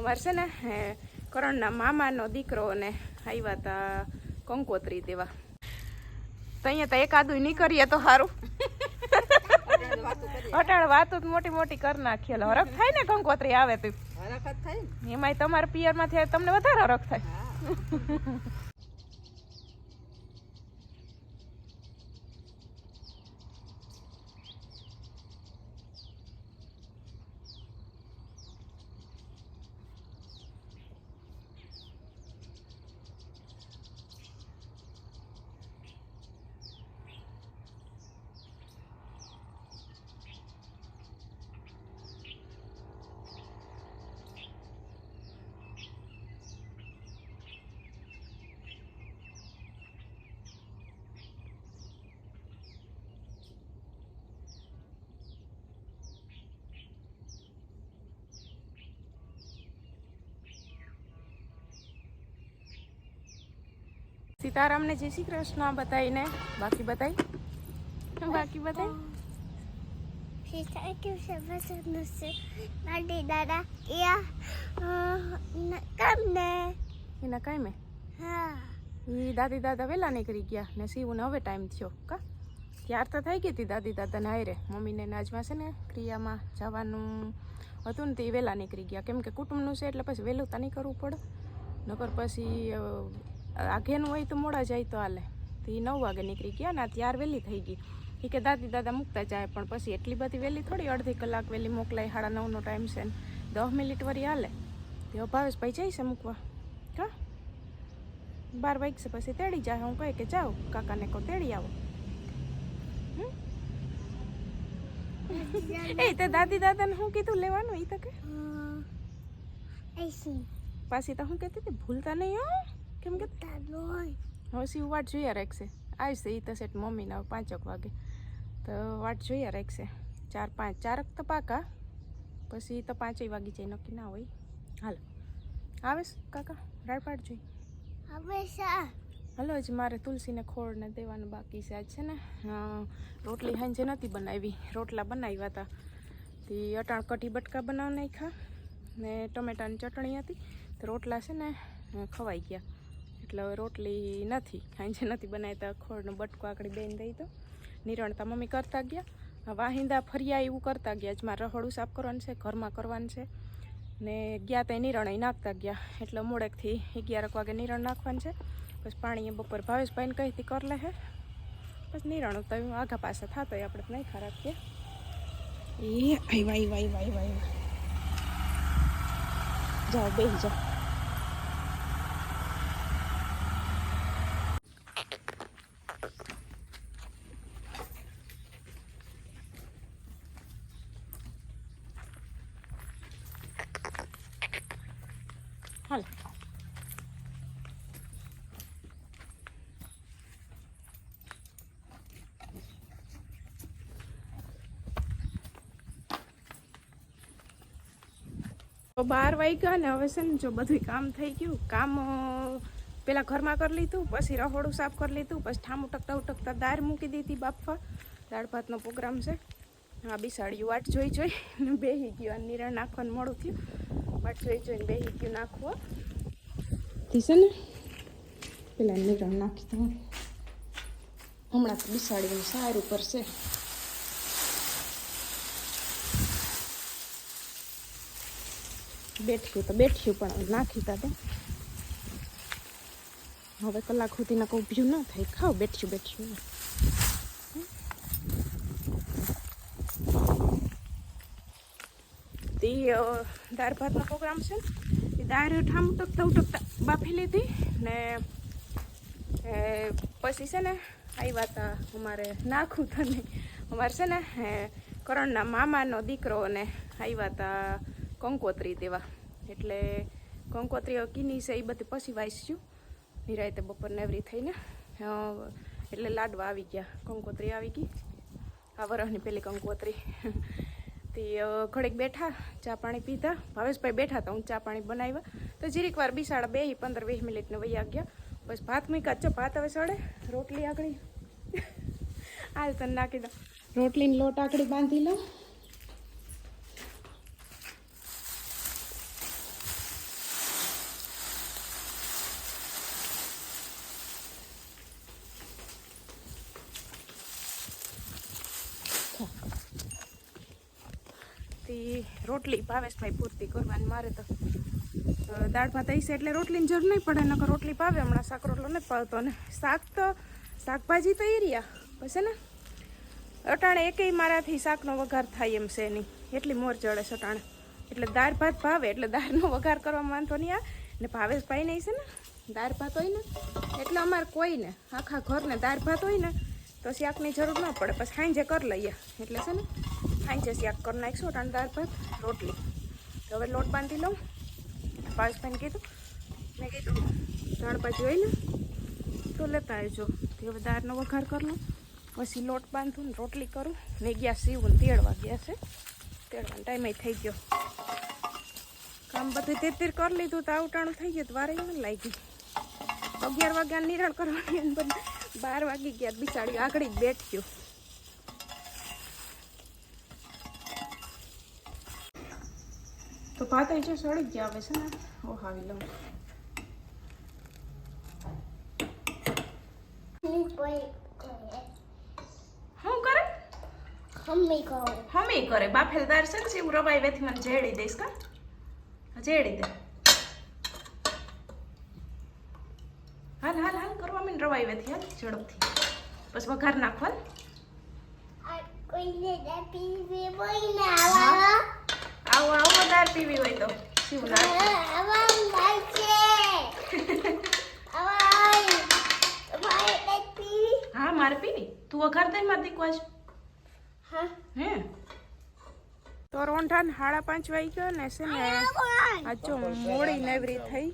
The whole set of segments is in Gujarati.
અમારે છે ને કરણના મામાનો દીકરો ને આવ્યા હતા કંકોત્રી દેવા. તો અહીંયા તો એકાદું નહીં કરીએ તો સારું અટાણ વાતો મોટી મોટી કરી નાખીએ. હરખ થાય ને કંકોત્રી આવે તો. એમાંય તમારા પિયરમાં તમને વધારે હરખ થાય. સીતારામને જય શ્રી કૃષ્ણ બતાવીને. બાકી બતાવી બાકી બતાવી ya એના કાંઈ મેં? હા. એ દાદી દાદા વહેલા નીકળી ગયા ને શિવને હવે ટાઈમ થયો કા? ત્યાર તો થઈ ગઈ હતી દાદી દાદાને હારે. મમ્મીને નાજમાં છે ને ક્રિયામાં જવાનું હતું ને તે વહેલા નીકળી ગયા. કેમ કે કુટુંબનું છે એટલે પછી વહેલું તો નહીં કરવું પડે. નકર પછી અ, આગેનું હોય તો મોડા જાય તો હાલે. તો એ નવ વાગે નીકળી ગયા ને આ ત્યાર વહેલી થઈ ગઈ. એ કે દાદી દાદા મૂકતા જાય પણ પછી એટલી બધી વહેલી થોડી અડધી કલાક વહેલી મોકલાય સાડા નવનો ટાઈમ છે ને. દસ મિનિટ વરી હાલે. તો ભાવેશભાઈ જાય છે મૂકવા. કા? બાર વાગશે પછી તેડી જાય. હું કહે કે જાઓ કાકાને કહો તેડી આવો? એ તે દાદી દાદાને શું કીધું લેવાનું? એ તો કે. પાછી તો હું કહેતી હતી ભૂલતા નહીં હો. કેમ કે. હવે શિવ વાટ જોયા રાખશે. આવશે એ તો સેટ મમ્મીને હવે પાંચક વાગે. તો વાટ જોયા રાખશે. ચાર પાંચ ચારક તો પાકા. પછી તો પાંચેય વાગી જાય નક્કી ના હોય. હાલ. આવેશ કાકા રાડ પાડ જોઈ. Abisa. હલો હજી મારે તુલસીને ખોળને દેવાનું બાકી છે. આજ છે ને રોટલી હાંજે નથી બનાવી. રોટલા બનાવ્યા હતા. તે અટાણ કઢી બટકા બનાવી નાખ્યા ને ટમેટાની ચટણી હતી. તો રોટલા છે ને ખવાઈ ગયા. એટલે હવે રોટલી નથી હાંજે નથી બનાવી તો ખોળનો બટકો આકડી બેન દઈ તો નિરણતા મમ્મી કરતા ગયા. વાહિંદા ફરિયા એવું કરતા ગયા, જ મારે રહોડું સાફ કરવાનું છે, ઘરમાં કરવાનું છે. ને ગયા ત્યાં નિરણ નાખતા ગયા, એટલે મોડેકથી અગિયારક વાગે નિરણ નાખવાનું છે. પછી પાણી બપોર ભાવેશભાઈને કહીથી કર લે હે. પછી નિરણ તો આઘા પાસે થતો આપણે નહીં ખરાબ કે. એ વાય આવ્યા આવ્યા આવ્યા જાઓ બેસી જાઓ. બાર વાગ્યા ને હવે છે ને જો બધું કામ થઈ ગયું, કામ પહેલાં ઘરમાં કરી લીધું, પછી રહોડું સાફ કરી લીધું, પછી ઠામું ઉટકતા ઉટકતા દાળ મૂકી દીધી બાફવા. દાળ ભાતનો પ્રોગ્રામ છે. હા બિસાડ્યું, વાટ જોઈ જોઈ, ને બેહી ગયું અને નિરણ નાખવાનું મોડું થયું. વાટ જોઈ જોઈને બેસી ગયું નાખવો. છે ને, પેલા નિરણ નાખી દઉં હમણાં તો બિસાડીને સારું કરશે બેઠ્યું તો બેઠ્યું પણ નાખ્યું નાખી તા હવે કલાક સુધી ના ઊભ્યું ન થાય. ખાવ બેઠ્યું બેઠ્યું તે દાળ ભાતનો પ્રોગ્રામ છે ને, એ દાળ ઠામ ઉટકતા ઉટકતા બાફી લીધી ને પછી છે ને આવ્યા વાત અમારે નાખું તને અમારે છે ને કરણના મામાનો દીકરો ને આવ્યા હતા કંકોત્રી દેવા. એટલે કંકોત્રી કીની છે, એ બધી પછી વાંચશું. નિરાયતે બપોરને એવરી થઈને એટલે લાડવા આવી ગયા. કંકોત્રી આવી ગઈ. આ વરસની પેલી કંકોત્રી. તે ઘડીક બેઠા, ચા પાણી પીધા. ભાવેશભાઈ બેઠા હતા, હું ચા પાણી બનાવ્યા. તો જીરીક વાર બિસાડા બે, પંદર, વીસ મિનિટને વૈયા ગયા. પછી ભાત મૂક્યા, ચો, ભાત હવે સડે? રોટલી આગળ. હાલ તને નાખી દો રોટલીની લોટ આગળ બાંધી લઉં તે રોટલી ભાવેશભાઈ પૂરતી કરવાની મારે તો. દાળ ભાત આવી છે એટલે રોટલીની જરૂર નહીં પડે, નકર રોટલી ભાવે, હમણાં શાક રોટલો નથી પાવતો ને. શાક તો, શાકભાજી તો એ રહ્યા પછી ને? અટાણે એકેય મારાથી શાકનો વઘાર થાય એમ છે નહીં. એટલી મોર ચડે છે અટાણે. એટલે દાળ ભાત ભાવે, એટલે દાળનો વઘાર કરવામાં વાંધો નહીં આ. ને ભાવેશભાઈ નહીં છે ને? દાળ ભાત હોય ને? એટલે અમારે કોઈને, આખા ઘરને દાળ ભાત હોય ને તો શાકની જરૂર ન પડે. પછી સાંજે કરી લઈએ. એટલે છે ને, સાંજે શાક કરી નાખીશું અટાણે દાળ ભાત, રોટલી. તો હવે લોટ બાંધી લઉં. ભાવેશભાઈને કીધું. મેં કીધું શાકભાજી હોય ને, તો લેતા આવજો. તે હવે દાળનો વઘાર કરી લઉં. પછી લોટ બાંધું ને રોટલી કરું. ને ગયા સીવું ને તેડવા ગયા છે તેડવાનો ટાઈમે થઈ ગયો. કામ બધું તે તીર કરી લીધું. તો આવટાણું થઈ ગયું. તો વારે લાગી. અગિયાર વાગ્યા નિરાણ કરવાની અંદર બાર વાગી ગયા બિચારી આગળ જ બેઠ્યો. તો ભાત જો સળી જ ગયા આવે છે ને ઓ હાવી લઉં. હું કરે? ખમ્મી કહું હમી કરે. બાફેલદાર છે ને એવું રવાઈ વેથી મને જેડી દઈશ કા? જેડી દે હાલ હાલ હાલ કરવા મીન રવાઈ વેથી ઝડપથી. બસ વઘાર નાખવા આવા. આવો દાળ પીવી હોય તો. શિવ હા મારે પીવી? તું વઘાર દે માર દીકવા હે. તો રોંઢાન સાડા પાંચ વાગી ગયો ને છે ને મોડી નેવરી થઈ.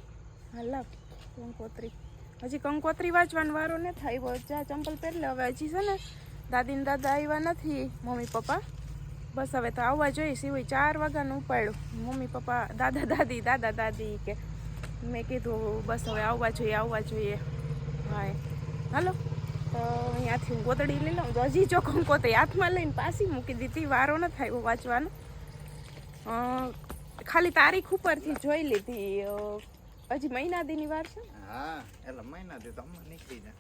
હાલા કંકોત્રી હજી કંકોત્રી વાંચવાનો વારો ને થાય ચા ચંપલ પહેરલે હવે હજી છે ને દાદી દાદા આવ્યા નથી, મમ્મી પપ્પા. બસ હવે તો આવવા જોઈએ. સિવાય ચાર વાગ્યાનું ઉપાડ્યું. મમ્મી પપ્પા, દાદા દાદી દાદા દાદી કે મેં કીધું બસ હવે આવવા જોઈએ આવવા જોઈએ. હા. હાલો. તો અહીંયાથી હું ગોતડી લઈ લઉં. તો હજી જો કંકોત્રી હાથમાં લઈને પાછી મૂકી દીધી. વારો ન થાય વાંચવાનો. ખાલી તારીખ ઉપરથી જોઈ લીધી. હજી મહિના દીની વાર છે હા એટલે મહિનાથી તો નીકળી જાય.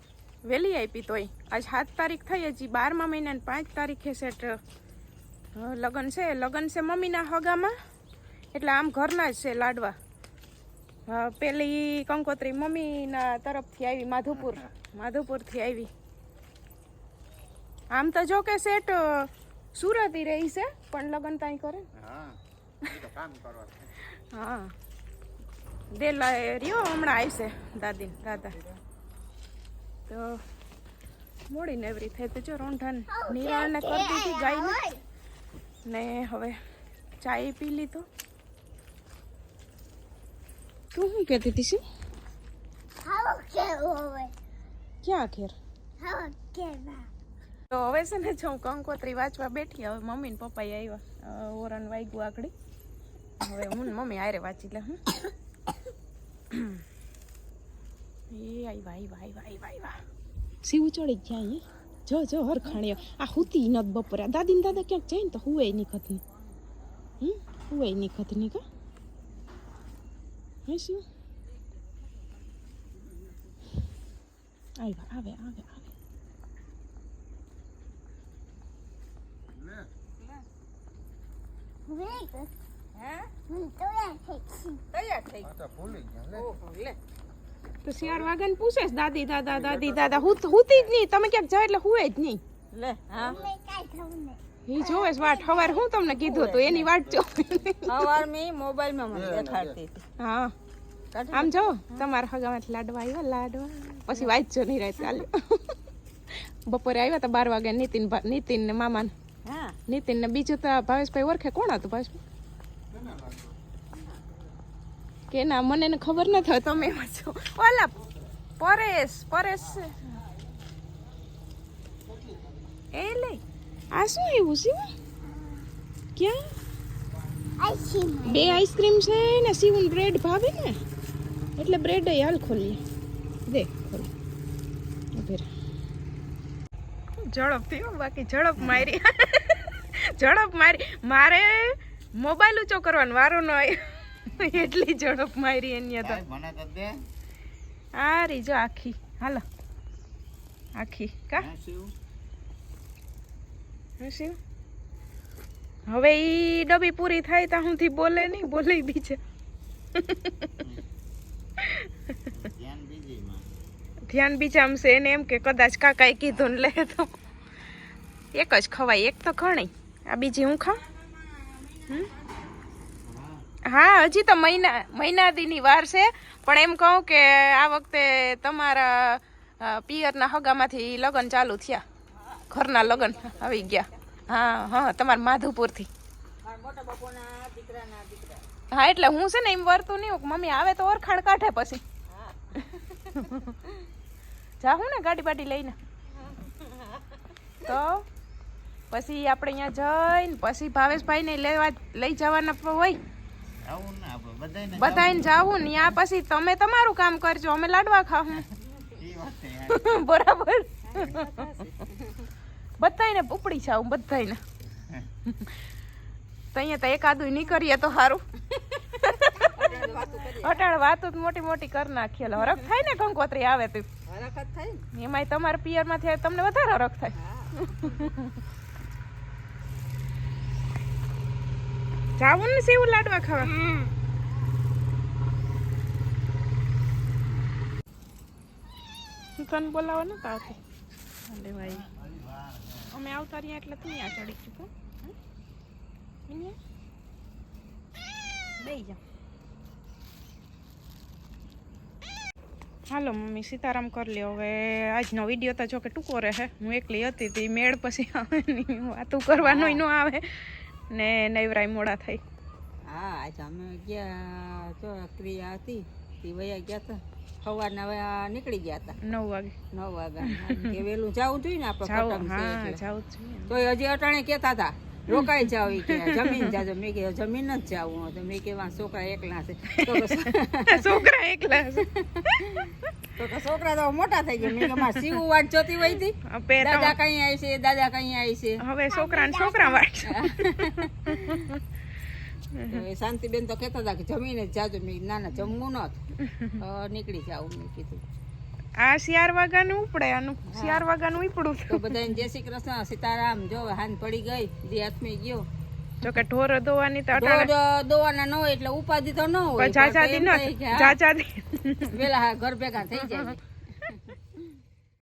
વહેલી આપી તોય. આજ સાત તારીખ થઈ હજી બારમા મહિનાની પાંચ તારીખે સેટ લગ્ન છે. લગ્ન છે મમ્મીના હગામાં. એટલે આમ ઘરના જ છે લાડવા. પેલી કંકોત્રી મમ્મીના તરફથી આવી માધુપુર. માધુપુરથી આવી. આમ તો જો કે સેટ સુરત રહી છે પણ લગ્ન ત્યાં કરે. હા. હા. દેલા રહ્યો, હમણાં આવશે દાદી, દાદા. તો મોડી નેવરી થઈ તો જો રોંઢાન નિરાળને કરી દીધી, ગાયને. ને હવે ચાય પી લીધો. તું શું કહેતી હતી શું? ક્યાં ઘેર? તો હવે છે ને જો હું કંકોત્રી વાંચવા બેઠી, હવે મમ્મી ને પપ્પા આવ્યા ઓરન વાગ્યું આગળ. હવે હું મમ્મી આરે વાંચી લે, હું. એ આવ્યા આવ્યા આવ્યા આવ્યા આવ્યા શિવ ચડી ગયા અહીંયા? જો જો હરખાણીઓ. આ હુતી નત બપોરે. દાદી દાદા ક્યાંક જઈને ને તો હુએ નહીં ખતની. હમ? હુએ નહીં ખતની કા? હે શું આવ્યા આવે આવે આવે. હું તો યા થઈ તૈયાર થઈ આ તો ભૂલી ગયા લે. ઓહો લે. તો શિયાળ વાગન પૂછે છે દાદી દાદા દાદી દાદા હું હુતી જ નહીં. તમે ક્યાંક જાઓ એટલે હુએ જ નહીં. લે હા. જોવે છે વાટ. હવાર હું તમને કીધું હતું? એની વાટ જો સવાર મેં મોબાઈલમાં મને દેખાડતી હા. આમ જો તમારા હગામાંથી લાડવા આવ્યા લાડવા. પછી વાંચજો નહીં રાત ચાલે બપોરે આવ્યા તો બાર વાગે નીતિન નીતિન ને મામાને. નીતિન ને બીજું તો ભાવેશભાઈ ઓળખે. કોણ હતું ભાવેશભાઈ? કે ના, મને ખબર ન થાય તમે એમાં છો. ઓલા, પરેશ પરેશ. એ લે, આ શું એવું છે? ક્યાં? બે આઈસ્ક્રીમ છે ને સીવન બ્રેડ ભાવે ને? એટલે બ્રેડ હાલ ખોલીએ. દે, ખોલી. ઝડપ થયો બાકી ઝડપ મારી. ઝડપ મારી. મારે મોબાઈલ ઊંચો કરવાનો વારો ન આવ્યો. એટલી ઝડપ મારી એની તો આ રી જો આખી. હાલો. આખી. કા? હે હા શિવ હવે ઈ ડબ્બી પૂરી થાય ત્યાં હુંથી બોલે નહીં બોલે બીજે. ધ્યાન બીજા છે એને એમ કે કદાચ કાકાએ કીધું ને લે તો. એક જ ખવાય એક તો ઘણી. આ બીજી હું ખાઉં? હા હજી તો મહિના મહિના દીની વાર છે પણ એમ કહું કે આ વખતે તમારા પિયરના હગામાંથી લગ્ન ચાલુ થયા. ઘરના લગ્ન આવી ગયા. હા હા તમારા માધુપુરથી. હા એટલે હું છે ને એમ વર્તું નહીં મમ્મી આવે તો ઓરખાણ કાઢે પછી. જાઉં ને ગાડી બાડી લઈને. તો? પછી આપણે અહીંયા જઈને પછી ભાવેશભાઈને લેવા લઈ જવાના હોય. બધાને જવું ને આ પછી તમે તમારું કામ કરજો અમે લાડવા ખાવું બરાબર. બધાને ઉપડી જાવ બધાને તો અહીંયા તો એકાદું નહીં કરીએ તો સારું અટાણ વાતો જ મોટી મોટી કરી નાખીએ હરખ થાય ને કંકોત્રી આવે તો. હરકત થાય ને. એમાંય તમારા પિયરમાંથી તમને વધારે હરખ થાય. જાવું ને સેવું લાડવા ખાવા. તને બોલાવો ને તો આવતી. અરે ભાઈ. અમે આવતા રહ્યા એટલે તું ત્યાં ચડી ચૂકો લઈ જાઓ. હાલો મમ્મી સીતારામ કરી લ્યો. હવે આજનો વીડિયો તો જો કે ટૂંકો રહે. હું એકલી હતી તે મેળ પછી આવે નહીં વાતું કરવાનો ન આવે. ને નૈવરાય મોડા થઈ. હા આજે અમે ગયા તો ક્રિયા હતી. તે વયા ગયા હતા સવારના વયા નીકળી ગયા હતા નવ વાગે. નવ વાગ્યા. કે વહેલું જવું જોઈએ ને આપણે જ તોય હજી અટાણે કહેતા હતા રોકાઈ જાવ એ કે જમીન જાજો. મેં કે જમીન જ જાવું તો મેં કહેવા છોકરા એકલા છે. છોકરા એકલા છે. તો કે છોકરા તો મોટા થઈ ગયા. મેં કે માં સીવું વાટ જોતી હોય હતી દાદા કઈ આવી છે દાદા કઈ આવી છે. હવે છોકરા ને છોકરા વાટ શાંતિબેન તો કહેતા હતા કે જમીને જ જાજો. મેં ના ના જમવું ન નીકળી જાવ મેં કીધું. આ શિયાર વાગાનું ઉપડે આનું શિયાર વાગાનું ઉપડું તો બધાને જય શ્રી કૃષ્ણ સીતારામ. જો હાન પડી ગઈ જે હાથમાં ગયો. જો કે ઢોર દોવાની તો અટાણે દોવાના ન હોય એટલે ઉપાધિ તો ન હોય જાજાદી ન જાજાદી વેલા ઘર ભેગા થઈ જાય.